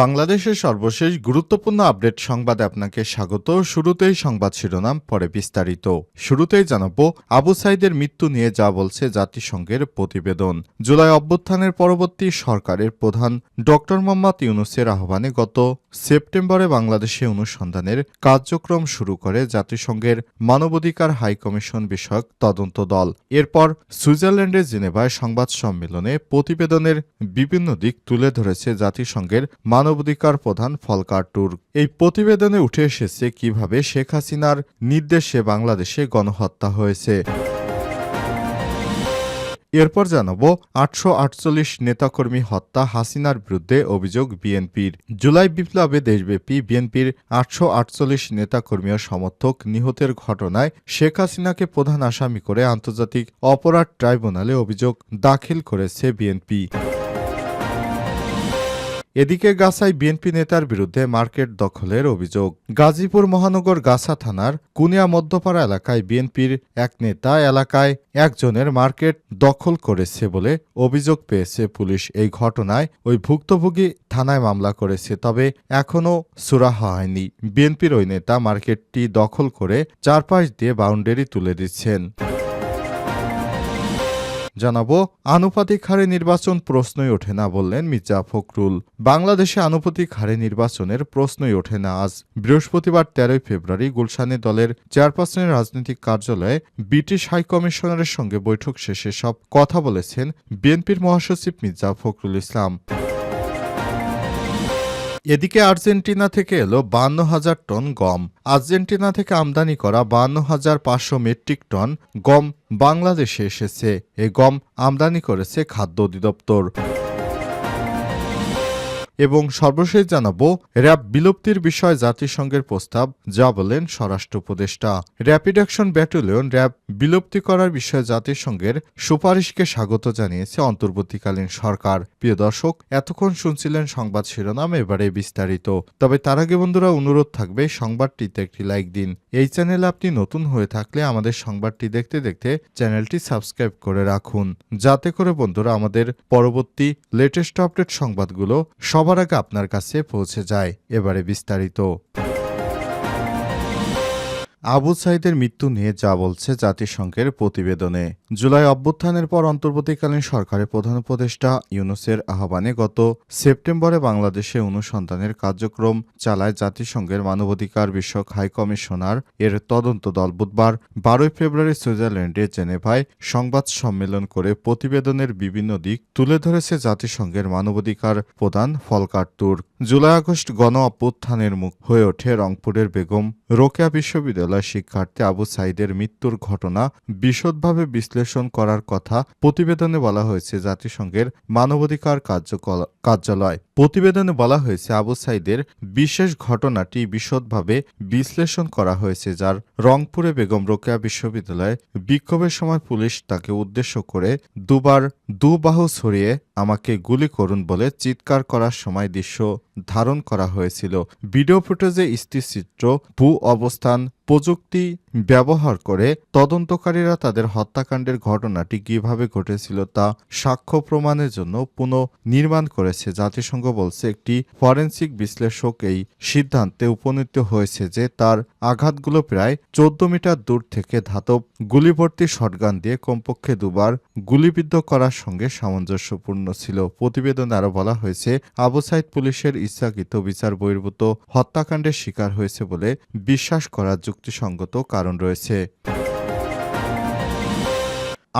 বাংলাদেশের সর্বশেষ গুরুত্বপূর্ণ আপডেট সংবাদে আপনাকে স্বাগত। শুরুতেই সংবাদ শিরোনাম, পরে বিস্তারিত। শুরুতেই জানাব, আবু সাইদের মৃত্যু নিয়ে যা বলছে জাতিসংঘের প্রতিবেদন। জুলাই অভ্যুত্থানের পরবর্তী সরকারের প্রধান ড মোহাম্মদ ইউনুসের আহ্বানে গত সেপ্টেম্বরে বাংলাদেশে অনুসন্ধানের কার্যক্রম শুরু করে জাতিসংঘের মানবাধিকার হাইকমিশন বিষয়ক তদন্ত দল। এরপর সুইজারল্যান্ডের জেনেভায় সংবাদ সম্মেলনে প্রতিবেদনের বিভিন্ন দিক তুলে ধরেছে জাতিসংঘের মানবাধিকার প্রধান ফলকার টুর এই প্রতিবেদনে উঠে এসেছে কীভাবে শেখ হাসিনার নির্দেশে বাংলাদেশে গণহত্যা হয়েছে। এরপর জানাব, আটশো আটচল্লিশ নেতাকর্মী হত্যা হাসিনার বিরুদ্ধে অভিযোগ বিএনপির। জুলাই বিপ্লবে দেশব্যাপী বিএনপির আটশো আটচল্লিশ নেতাকর্মী ও সমর্থক নিহতের ঘটনায় শেখ হাসিনাকে প্রধান আসামি করে আন্তর্জাতিক অপরাধ ট্রাইব্যুনালে অভিযোগ দাখিল করেছে বিএনপি। এদিকে গাছায় বিএনপি নেতার বিরুদ্ধে মার্কেট দখলের অভিযোগ। গাজীপুর মহানগর গাছা থানার কুনিয়া মধ্যপাড়া এলাকায় বিএনপির এক নেতা এলাকায় একজনের মার্কেট দখল করেছে বলে অভিযোগ পেয়েছে পুলিশ। এই ঘটনায় ওই ভুক্তভোগী থানায় মামলা করেছে, তবে এখনও সুরাহা হয়নি। বিএনপির ওই নেতা মার্কেটটি দখল করে চারপাশ দিয়ে বাউন্ডারি তুলে দিচ্ছেন। জানাব, আনুপাতিক হারে নির্বাচন প্রশ্নই ওঠে না বললেন মির্জা ফখরুল। বাংলাদেশে আনুপাতিক হারে নির্বাচনের প্রশ্নই ওঠে না আজ। বৃহস্পতিবার তেরোই ফেব্রুয়ারি গুলশানে দলের চেয়ারপারসনের রাজনৈতিক কার্যালয়ে ব্রিটিশ হাইকমিশনারের সঙ্গে বৈঠক শেষে সব কথা বলেছেন বিএনপির মহাসচিব মির্জা ফখরুল ইসলাম। এদিকে আর্জেন্টিনা থেকে এলো বান্ন হাজার টন গম। আর্জেন্টিনা থেকে আমদানি করা বান্ন হাজার পাঁচশো মেট্রিক টন গম বাংলাদেশে এসেছে। এ গম আমদানি করেছে খাদ্য অধিদপ্তর। এবং সর্বশেষ জানাব, র্যাব বিলুপ্তির বিষয়ে জাতিসংঘের প্রস্তাব, যা বলেন স্বরাষ্ট্র উপদেষ্টা। র্যাপিড অ্যাকশন ব্যাটালিয়ন, র্যাব বিলুপ্তি করার বিষয়ে জাতিসংঘের সুপারিশকে স্বাগত জানিয়েছে অন্তর্বর্তীকালীন সরকার। প্রিয় দর্শক, এতক্ষণ শুনছিলেন সংবাদ শিরোনাম, এবারে বিস্তারিত। তবে তার আগে বন্ধুরা, অনুরোধ থাকবে, সংবাদটিতে একটি লাইক দিন। এই চ্যানেলে আপনি নতুন হয়ে থাকলে আমাদের সংবাদটি দেখতে দেখতে চ্যানেলটি সাবস্ক্রাইব করে রাখুন। যাতে করে বন্ধুরা, আমাদের পরবর্তী লেটেস্ট আপডেট সংবাদগুলো সবার আগে আপনার কাছে পৌঁছে যায়। এবারে বিস্তারিত। আবু সাইদের মৃত্যু নিয়ে যা বলছে জাতিসংঘের প্রতিবেদনে। জুলাই অভ্যুত্থানের পর অন্তর্বর্তীকালীন সরকারের প্রধান উপদেষ্টা ইউনুসের আহ্বানে গত সেপ্টেম্বরে বাংলাদেশে অনুসন্ধানের কার্যক্রম চালায় জাতিসংঘের মানবাধিকার বিষয়ক হাইকমিশনার এর তদন্ত দল বুধবার বারোই ফেব্রুয়ারি সুইজারল্যান্ডে জেনেভায় সংবাদ সম্মেলন করে প্রতিবেদনের বিভিন্ন দিক তুলে ধরেছে জাতিসংঘের মানবাধিকার প্রধান ফলকার তুর। জুলাই আগস্ট গণ অভ্যুত্থানের মুখ হয়ে ওঠে রংপুরের বেগম রোকেয়া বিশ্ববিদ্যালয় শিক্ষার্থী আবু সাইদের মৃত্যুর ঘটনা বিশদভাবে বিশ্লেষণ করার কথা প্রতিবেদনে বলা হয়েছে জাতিসংঘের মানবাধিকার কার্যালয়। প্রতিবেদনে বলা হয়েছে আবু সাইদের বিশেষ ঘটনাটি বিশদভাবে বিশ্লেষণ করা হয়েছে, যার রংপুরে বেগম রোকেয়া বিশ্ববিদ্যালয়ে বিক্ষোভের সময় পুলিশ তাকে উদ্দেশ্য করে দুবার দুবাহু ছড়িয়ে আমাকে গুলি করুন বলে চিৎকার করার সময় দৃশ্য ধারণ করা হয়েছিল। ভিডিও ফুটেজে স্থিরচিত্র ভূ অবস্থান প্রযুক্তি ব্যবহার করে তদন্তকারীরা তাদের হত্যাকাণ্ডের ঘটনাটি কীভাবে ঘটেছিল তা সাক্ষ্য প্রমাণের জন্য পুনঃনির্মাণ করেছে। জাতিসংঘ বলছে, একটি ফরেন্সিক বিশ্লেষক এই সিদ্ধান্তে উপনীত হয়েছে যে তার আঘাতগুলো প্রায় চোদ্দ মিটার দূর থেকে ধাতব গুলিভর্তি শটগান দিয়ে কমপক্ষে দুবার গুলিবিদ্ধ করার সঙ্গে সামঞ্জস্যপূর্ণ ছিল। প্রতিবেদনে আরও বলা হয়েছে, আবু সাইদ পুলিশের ইচ্ছাকৃত বিচার বহির্ভূত হত্যাকাণ্ডের শিকার হয়েছে বলে বিশ্বাস করার যুক্তিসঙ্গত কারণ রয়েছে।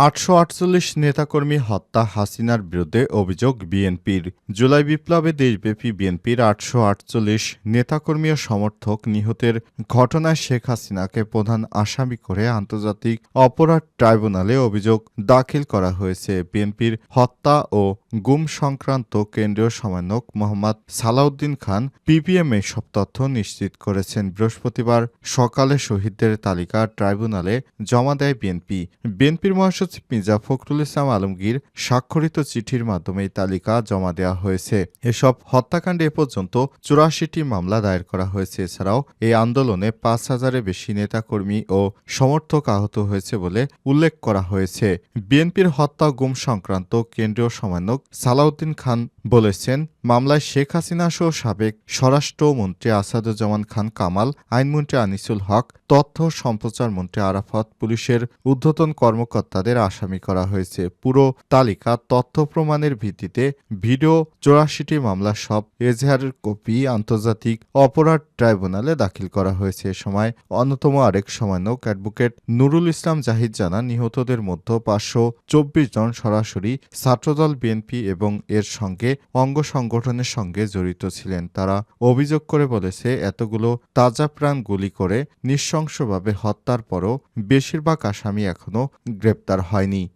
আটশো আটচল্লিশ নেতাকর্মী হত্যা হাসিনার বিরুদ্ধে অভিযোগ বিএনপির। জুলাই বিপ্লবে দেশব্যাপী বিএনপির আটশো আটচল্লিশ নেতাকর্মী ও সমর্থক নিহতের ঘটনায় শেখ হাসিনাকে প্রধান আসামি করে আন্তর্জাতিক অপরাধ ট্রাইব্যুনালে অভিযোগ দাখিল করা হয়েছে। বিএনপির হত্যা ও গুম সংক্রান্ত কেন্দ্রীয় সমন্বয়ক মোহাম্মদ সালাউদ্দিন খান পিপিএম সব তথ্য নিশ্চিত করেছেন। বৃহস্পতিবার সকালে শহীদদের তালিকা ট্রাইব্যুনালে জমা দেয় বিএনপি। বিএনপির মহাসচিব মির্জা ফখরুল ইসলাম আলমগীর স্বাক্ষরিত চিঠির মাধ্যমে তালিকা জমা দেওয়া হয়েছে। এসব হত্যাকাণ্ডে এ পর্যন্ত চুরাশিটি মামলা দায়ের করা হয়েছে। এছাড়াও এই আন্দোলনে পাঁচ হাজারের বেশি নেতাকর্মী ও সমর্থক আহত হয়েছে বলে উল্লেখ করা হয়েছে। বিএনপির হত্যা গুম সংক্রান্ত কেন্দ্রীয় সমন্বয়ক সালাউদ্দিন খান বলেছেন, মামলায় শেখ হাসিনা সহ সাবেক স্বরাষ্ট্রমন্ত্রী আসাদুজ্জামান খান কামাল, আইনমন্ত্রী আনিসুল হক, তথ্য সম্প্রচার মন্ত্রী আরাফাত পুলিশের ঊর্ধ্বতন কর্মকর্তাদের আসামি করা হয়েছে। পুরো তালিকা তথ্য প্রমাণের ভিত্তিতে ভিডিও চৌরাশিটি মামলা সব এজাহারের কপি আন্তর্জাতিক অপরাধ ট্রাইব্যুনালে দাখিল করা হয়েছে। এ সময় অন্যতম আরেক সমন্বয়ক অ্যাডভোকেট নুরুল ইসলাম জাহিদ জানান, নিহতদের মধ্যে পাঁচশো চব্বিশ জন সরাসরি ছাত্রদল বিএনপি এবং এর সঙ্গে অঙ্গ সংগঠনের সঙ্গে জড়িত ছিলেন। তারা অভিযোগ করে বলেছে, এতগুলো তাজা প্রাণ গুলি করে নৃশংসভাবে হত্যার পরও বেশিরভাগ আসামি এখনও গ্রেপ্তার হয়নি।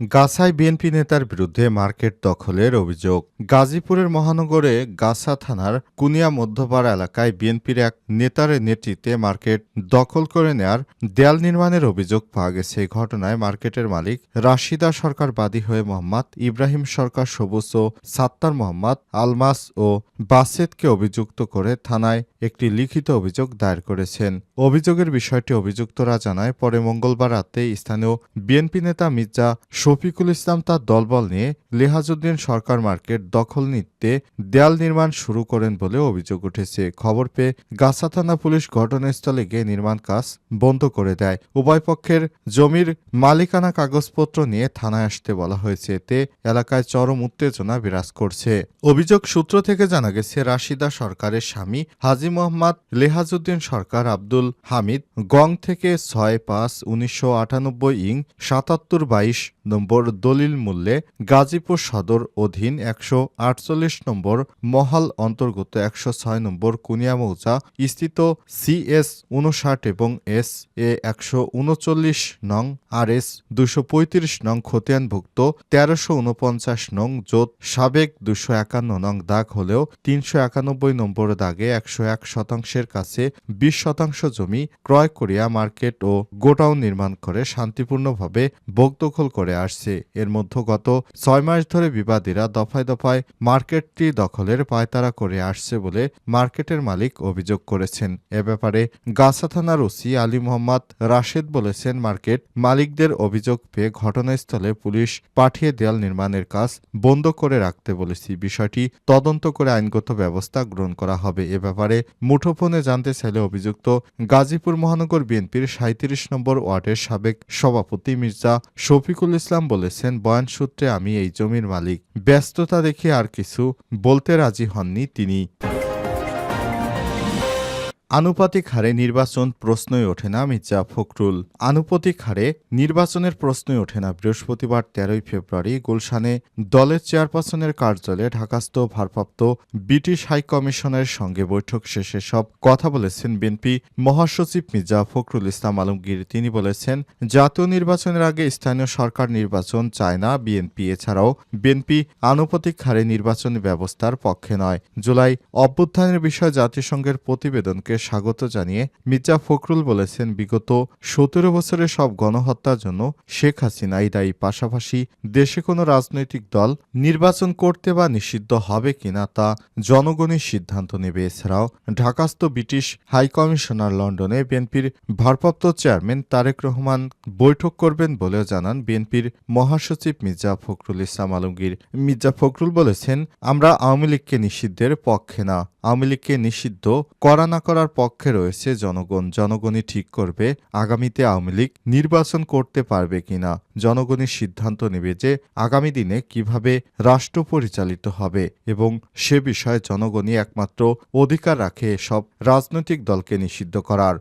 গাছায় বিএনপি নেতার বিরুদ্ধে মার্কেট দখলের অভিযোগ। গাজীপুরের মহানগরে গাছা থানার কুনিয়া মধ্যপাড়া এলাকায় বিএনপির এক নেতার নেতৃত্বে মার্কেট দখল করে নেয়ার দেয়াল নির্মাণের অভিযোগ পাওয়া গেছে। এই ঘটনায় মার্কেটের মালিক রাশিদা সরকার বাদী হয়ে মোহাম্মদ ইব্রাহিম সরকার সবুজ ও সাত্তার মোহাম্মদ আলমাস ও বাসেদকে অভিযুক্ত করে থানায় একটি লিখিত অভিযোগ দায়ের করেছেন। অভিযোগের বিষয়টি অভিযুক্তরা জানায় পরে মঙ্গলবার রাতে স্থানীয় বিএনপি নেতা মির্জা শফিকুল ইসলাম তার দলবল নিয়ে লেহাজউদ্দিন সরকার মার্কেট দখল নিতে দেয়াল নির্মাণ শুরু করেন বলে অভিযোগ উঠেছে। খবর পেয়ে গাছা থানা পুলিশ ঘটনাস্থলে গিয়ে নির্মাণ কাজ বন্ধ করে দেয়। উভয় পক্ষের জমির মালিকানা কাগজপত্র নিয়ে থানায় আসতে বলা হয়েছে। এতে এলাকায় চরম উত্তেজনা বিরাজ করছে। অভিযোগ সূত্র থেকে জানা গেছে, রাশিদা সরকারের স্বামী হাজি মোহাম্মদ লেহাজুদ্দিন সরকার আব্দুল হামিদ গং থেকে ছয় পাঁচ উনিশশো আটানব্বই ইং সাতাত্তর বাইশ নম্বর দলিল মূল্যে গাজীপুর সদর অধীন একশো আটচল্লিশ নম্বর মহাল অন্তর্গত একশো ছয় নম্বর কুনিয়া মৌজা স্থিত সিএস উনষাট এবং এস এ একশো উনচল্লিশ নং আর এস দুশো পঁয়ত্রিশ নং খতিয়ানভুক্ত তেরোশো উনপঞ্চাশ নং জোত সাবেক দুশো একান্ন নং দাগ হলেও তিনশো একানব্বই নম্বর দাগে একশো এক শতাংশের কাছে বিশ শতাংশ জমি ক্রয় করিয়া মার্কেট ও গোডাউন নির্মাণ করে শান্তিপূর্ণভাবে বোকদখল করে আসছে। এর মধ্যে গত ছয় মাস ধরে বিবাদীরা দফায় দফায় মার্কেটটি দখলের পায়তারা করে আসছে বলে মার্কেটের মালিক অভিযোগ করেছেন। এ ব্যাপারে গাছা থানার ওসি আলী মোহাম্মদ রাশেদ বলেছেন, মার্কেট মালিকদের অভিযোগ পেয়ে ঘটনাস্থলে পুলিশ পাঠিয়ে দেয়াল নির্মাণের কাজ বন্ধ করে রাখতে বলেছি। বিষয়টি তদন্ত করে আইনগত ব্যবস্থা গ্রহণ করা হবে। এ ব্যাপারে মুঠোফোনে জানতে চাইলে অভিযুক্ত গাজীপুর মহানগর বিএনপির সাঁত্রিশ নম্বর ওয়ার্ডের সাবেক সভাপতি মির্জা শফিকুল ইসলাম বলেছেন, বয়ান সূত্রে আমি এই জমির মালিক। ব্যস্ততা দেখে আর কিছু বলতে রাজি হননি তিনি। আনুপাতিক হারে নির্বাচন প্রশ্নই ওঠে না মির্জা ফখরুল। আনুপাতিক হারে নির্বাচনের প্রশ্নই ওঠে না। বৃহস্পতিবার তেরোই ফেব্রুয়ারি গুলশানে দলের চেয়ারপারসনের কার্যালয়ে ঢাকাস্থ ভারপ্রাপ্ত ব্রিটিশ হাই কমিশনের সঙ্গে বৈঠক শেষে সব কথা বলেছেন বিএনপি মহাসচিব মির্জা ফখরুল ইসলাম আলমগীর। তিনি বলেছেন, জাতীয় নির্বাচনের আগে স্থানীয় সরকার নির্বাচন চায় না বিএনপি। এছাড়াও বিএনপি আনুপাতিক হারে নির্বাচন ব্যবস্থার পক্ষে নয়। জুলাই অভ্যুত্থানের বিষয়ে জাতিসংঘের প্রতিবেদনকে স্বাগত জানিয়ে মির্জা ফখরুল বলেছেন, বিগত সতেরো বছরের সব গণহত্যার জন্য শেখ হাসিনাই দায়ী। পাশাপাশি দেশে কোনো রাজনৈতিক দল নির্বাচন করতে বা নিষিদ্ধ হবে কিনা তা জনগণই সিদ্ধান্ত নেবে। এছাড়াও ঢাকাস্থ ব্রিটিশ হাইকমিশনার লন্ডনে বিএনপির ভারপ্রাপ্ত চেয়ারম্যান তারেক রহমান বৈঠক করবেন বলেও জানান বিএনপির মহাসচিব মির্জা ফখরুল ইসলাম আলমগীর। মির্জা ফখরুল বলেছেন, আমরা আওয়ামী লীগকে নিষিদ্ধের পক্ষে না। আওয়ামী লীগকে নিষিদ্ধ করা না করার পক্ষে রয়েছে জনগণ। জনগণই ঠিক করবে আগামীতে আওয়ামী লীগ নির্বাচন করতে পারবে কিনা। জনগণের সিদ্ধান্ত নেবে যে আগামী দিনে কীভাবে রাষ্ট্র পরিচালিত হবে এবং সে বিষয়ে জনগণই একমাত্র অধিকার রাখে সব রাজনৈতিক দলকে নিষিদ্ধ করার।